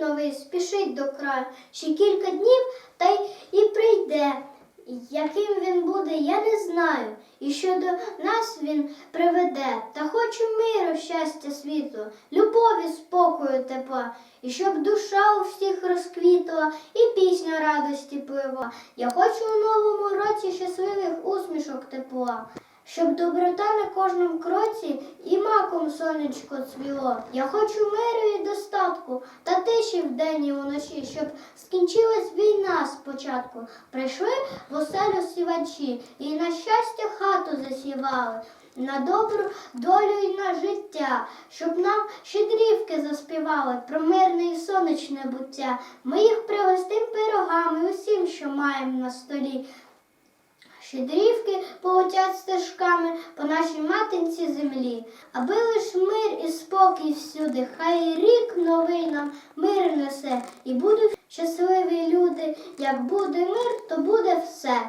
новий спішить до краю. Ще кілька днів та й і прийде. Яким він буде, я не знаю. І що до нас він приведе. Та хочу миру, щастя, світу, любові, спокою, тепла. І щоб душа у всіх розквітла, і пісня радості пливла. Я хочу у новому році щасливих усмішок тепла. Щоб доброта на кожному кроці і маком сонечко цвіло. Я хочу миру і достатку та тиші вдень і вночі, щоб скінчилась війна спочатку. Прийшли в оселю сівачі і на щастя хату засівали. На добру долю і на життя, щоб нам щедрівки заспівали про мирне і сонячне буття. Ми їх пригостим пирогами усім, що маємо на столі. Щедрівки полетять стежками по нашій матинці землі, аби лиш мир і спокій всюди, хай рік новий нам мир несе, і будуть щасливі люди. Як буде мир, то буде все.